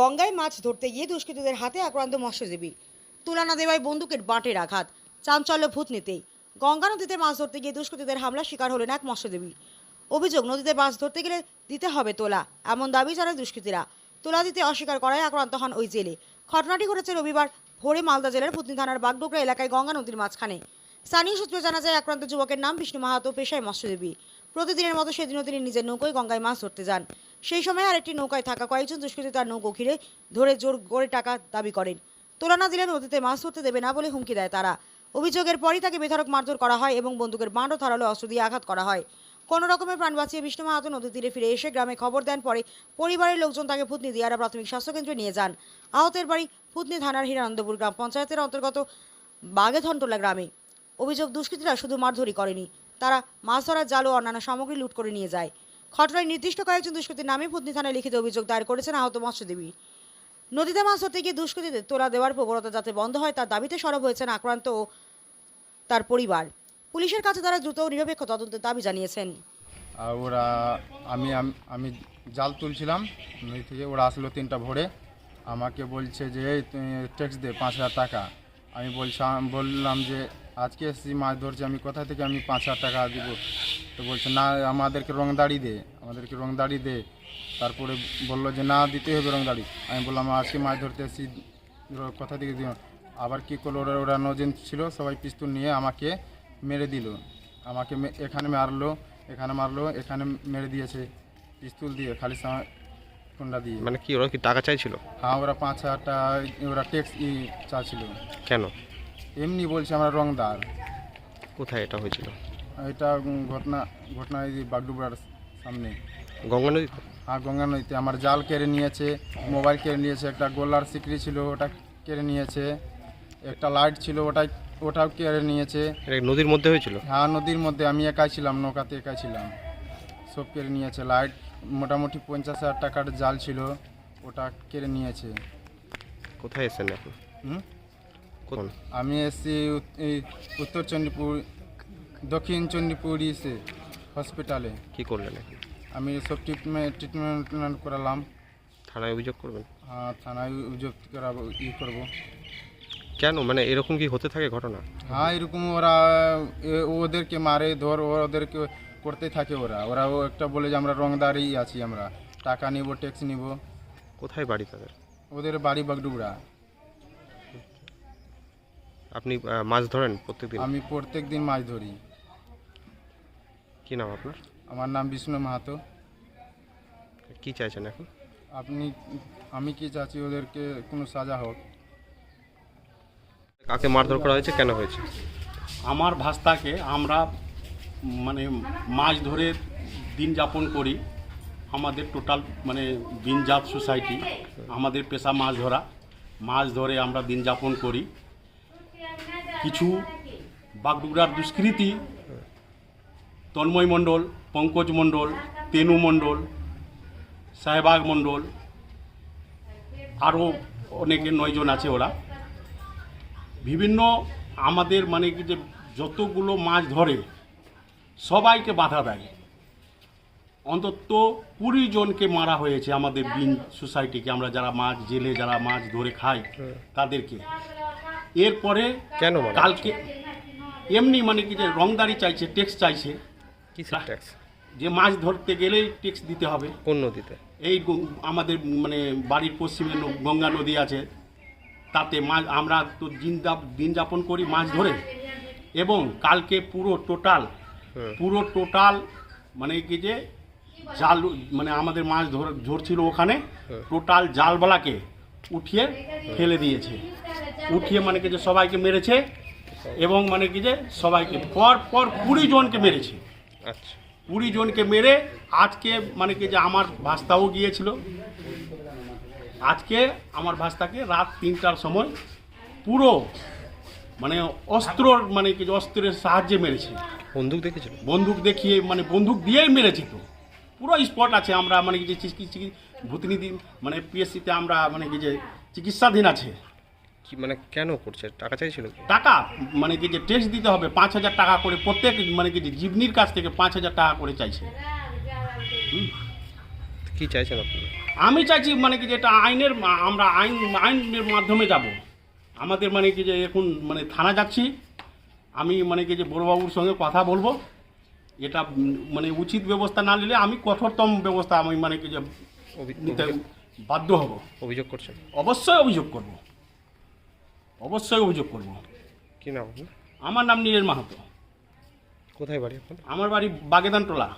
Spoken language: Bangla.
গঙ্গায় মাছ ধরতে গিয়ে দুষ্কৃতীদের হাতে আক্রান্ত মৎস্যজীবী। তুলানা দেওয়ায় বন্দুকের বাঁটের আঘাত, চাঞ্চল্য ভূত ভূতনিতেই গঙ্গা নদীতে মাছ ধরতে গিয়ে দুষ্কৃতীদের হামলা শিকার হলেন এক মৎস্যজীবী। অভিযোগ, নদীতে মাছ ধরতে গেলে দিতে হবে তোলা, এমন দাবি জানায় দুষ্কৃতীরা। তোলা দিতে অস্বীকার করায় আক্রান্ত হন ওই জেলে। ঘটনাটি ঘটেছে রবিবার ভোরে মালদা জেলার ভূতনি থানার বাগডোগরা এলাকায় গঙ্গা নদীর মাঝখানে। স্থানীয় সূত্রে জানা যায়, আক্রান্ত যুবকের নাম বিষ্ণু মাহাতো, পেশায় মৎস্যজীবী। প্রতিদিনের মতো সেদিনও তিনি নিজের নৌকোয় গঙ্গায় মাছ ধরতে যান। সেই সময় আরেকটি নৌকায় থাকা কয়েকজন দুষ্কৃতী তার নৌকো ঘিরে ধরে জোর করে টাকা দাবি করেন। তোলা না দিলে নদীতে মাছ ধরতে দেবে না বলে হুমকি দেয় তারা। অভিযোগের পরই তাকে বেধড়ক মারধর করা হয় এবং বন্দুকের বাঁড়ও ধারালো অস্ত্র দিয়ে আঘাত করা হয়। কোনো রকমের প্রাণ বাঁচিয়ে বিষ্ণু মাহাতো নদী তীরে ফিরে এসে গ্রামে খবর দেন, পরে পরিবারের লোকজন তাকে ভূতনি দিয়ারা প্রাথমিক স্বাস্থ্যকেন্দ্রে নিয়ে যান। আহতের বাড়ি ভূতনি থানার হিরানন্দপুর গ্রাম পঞ্চায়েতের অন্তর্গত বাগেধনটোলা গ্রামে। অভিযোগ, দুষ্কৃতীরা শুধু মারধরই করেনি, তারা মাছ ধরার জাল ও অন্যান্য সামগ্রী লুট করে নিয়ে যায়। ঘটনায় নির্দিষ্ট কয়েকজন দুষ্কৃতীর নামে ভূতনি থানায় লিখিত অভিযোগ দায়ের করেছেন আহত মৎস্যদেবী নদীতে মাছ ধরতে গিয়ে দুষ্কৃতীদের তোলা দেওয়ার প্রবণতা যাতে বন্ধ হয়, তার দাবিতে সরব হয়েছেন আক্রান্ত ও তার পরিবার। পুলিশের কাছে তারা দ্রুত ও নিরপেক্ষ তদন্তের দাবি জানিয়েছেন। আর ওরা, আমি আমি জাল তুলছিলাম, নদী থেকে ওরা আসলো তিনটা ভোরে। আমাকে বলছে যে, এই ট্যাক্স দে, পাঁচ হাজার টাকা। আমি বলছিলাম বললাম যে, আজকে এসেছি, মাছ ধরছি, আমি কোথা থেকে আমি পাঁচ হাজার টাকা দিব? তো বলছে না আমাদেরকে রং দাড়ি দে আমাদেরকে রং দাড়ি দে। তারপরে বলল যে না দিতে হবে রং দাড়ি। আমি বললাম আজকে মাছ ধরতে এসেছি র- দিকে দিও আবার কী করল ওরা ওরা নজন ছিল সবাই পিস্তল নিয়ে আমাকে মেরে দিল। আমাকে এখানে মারলো এখানে মারলো এখানে মেরে দিয়েছে পিস্তল দিয়ে খালি কোনটা দিয়ে। মানে কি ওরা কি টাকা চাইছিল? হ্যাঁ ওরা পাঁচ হাজার টাকা ওরা ট্যাক্স ই চাচ্ছিল কেন? এমনি বলছে আমরা রংদার কোথায় এটা হয়েছিল? এটা ঘটনা ঘটনা এই বাগডুবরার সামনে। গঙ্গা নদী হ্যাঁ গঙ্গা নদীতে। আমার জাল কেড়ে নিয়েছে মোবাইল কেড়ে নিয়েছে একটা গোলার সিকড়ি ছিল ওটা কেড়ে নিয়েছে একটা লাইট ছিল ওটা ওটাও কেড়ে নিয়েছে। নদীর মধ্যে হয়েছিল? হ্যাঁ নদীর মধ্যে আমি একাই ছিলাম নৌকাতে একাই ছিলাম। সব কেড়ে নিয়েছে লাইট মোটামুটি পঞ্চাশ হাজার টাকার জাল ছিল ওটা কেড়ে নিয়েছে। কোথায় এসেছেন হুম? আমি এসেছি উত- উত্তর চণ্ডীপুর দক্ষিণ চণ্ডীপুর ইসে হসপিটালে। কি করলেন এখন আমি সব ট্রিটমেন্ট ট্রিটমেন্ট করালাম। থানায় অভিযোগ করবেন? আহ, থানায় অভিযোগ করাবো ই করব। কেন? মানে এরকম কি হতে থাকে ঘটনা? হ্যাঁ এরকম ওরা এ- ওদেরকে মারে ধর ওদেরকে করতে থাকে ওরা। ওরা ও একটা বলে যে আমরা রংদারই আছি আমরা। টাকা নিব ট্যাক্স নিব। কোথায় বাড়ি তাদের? ওদের বাড়ি বাগডুবরা। আপনি আহ, মাছ ধরেন প্রত্যেকদিন? আমি প্রত্যেক দিন মাছ ধরি। কি নাম আপনার? আমার নাম বিষ্ণু মাহাতো। কি চাইছেন এখন? আপনি আমি কি চাচ্ছি ওদেরকে কোনো সাজা হোক? কাকে মারধর করা হয়েছে? কেন হয়েছে? আমার ভাস্তাকে আমরা মানে মাছ ধরে দিন যাপন করি। আমাদের টোটাল মানে দিনজাত সোসাইটি আমাদের পেশা মাছ ধরা। মাছ ধরে আমরা দিন যাপন করি। কিছু বাগডুগরার দুষ্কৃতি তন্ময় মণ্ডল পঙ্কজ মণ্ডল তেনু মণ্ডল সাহেবাগ মণ্ডল আরও অনেকে নয়জন আছে ওরা। বিভিন্ন আমাদের মানে কি যে যতগুলো মাছ ধরে সবাইকে বাধা দেয়। অন্তত কুড়ি জনকে মারা হয়েছে আমাদের বিন সোসাইটিকে আমরা যারা মাছ জেলে যারা মাছ ধরে খাই তাদেরকে। এরপরে কেন কালকে এমনি মানে কি যে রংদারি চাইছে টেক্স চাইছে। ট্যাক্স যে মাছ ধরতে গেলেই ট্যাক্স দিতে হবে। কোন নদীতে? এই গ- আমাদের মানে বাড়ির পশ্চিমে ন- গঙ্গা নদী আছে তাতে মাছ আমরা তো দিন যাপ- দিন যাপন করি মাছ ধরে। এবং কালকে পুরো টোটাল হুম। পুরো টোটাল মানে কি যে জাল মানে আমাদের মাছ ধর ধরছিল ওখানে টোটাল জালবালাকে উঠিয়ে ফেলে দিয়েছে। উঠিয়ে মানে কি যে সবাইকে মেরেছে এবং মানে কি যে সবাইকে পর পর কুড়ি জনকে মেরেছে। কুড়ি জনকে মেরে আজকে মানে কি যে আমার ভাস্তাও গিয়েছিল। আজকে আমার ভাস্তাকে রাত তিনটার সময় পুরো মানে অস্ত্রর মানে কি যে অস্ত্রের সাহায্যে মেরেছে। বন্দুক দেখেছিল? বন্দুক দেখিয়ে মানে বন্দুক দিয়েই মেরেছে তো। পুরো স্পট আছে আমরা মানে কি যে দিন মানে পিএসসিতে আমরা মানে কি যে চিকিৎসাধীন আছে। কি মানে কেন করছে? টাকা চাইছিল কি? টাকা মানে কি যে টেস্ট দিতে হবে পাঁচ হাজার টাকা করে প্রত্যেক মানে কি যে জীবনির কাছ থেকে পাঁচ হাজার টাকা করে চাইছে। কি চাইছেন আপনি? আমি চাইছি মানে কি যে এটা আইনের আমরা আইন আইনের মাধ্যমে যাব। আমাদের মানে কি যে এখন মানে থানা যাচ্ছি। আমি মানে কি যে বড়বাবুর সঙ্গে কথা বলব। এটা উম, মানে উচিত ব্যবস্থা না নিলে আমি কঠোরতম ব্যবস্থা আমি মানে কি যে অভি- নিতে অভিযোগ- বাধ্য হব। অভিযোগ করছেন? অবশ্যই অভিযোগ করব। অবশ্যই অভিযোগ করব। কি নাম আমার নাম নীলের মাহাতো। কোথায় বাড়ি আপনার? আমার বাড়ি বাগেদান টোলা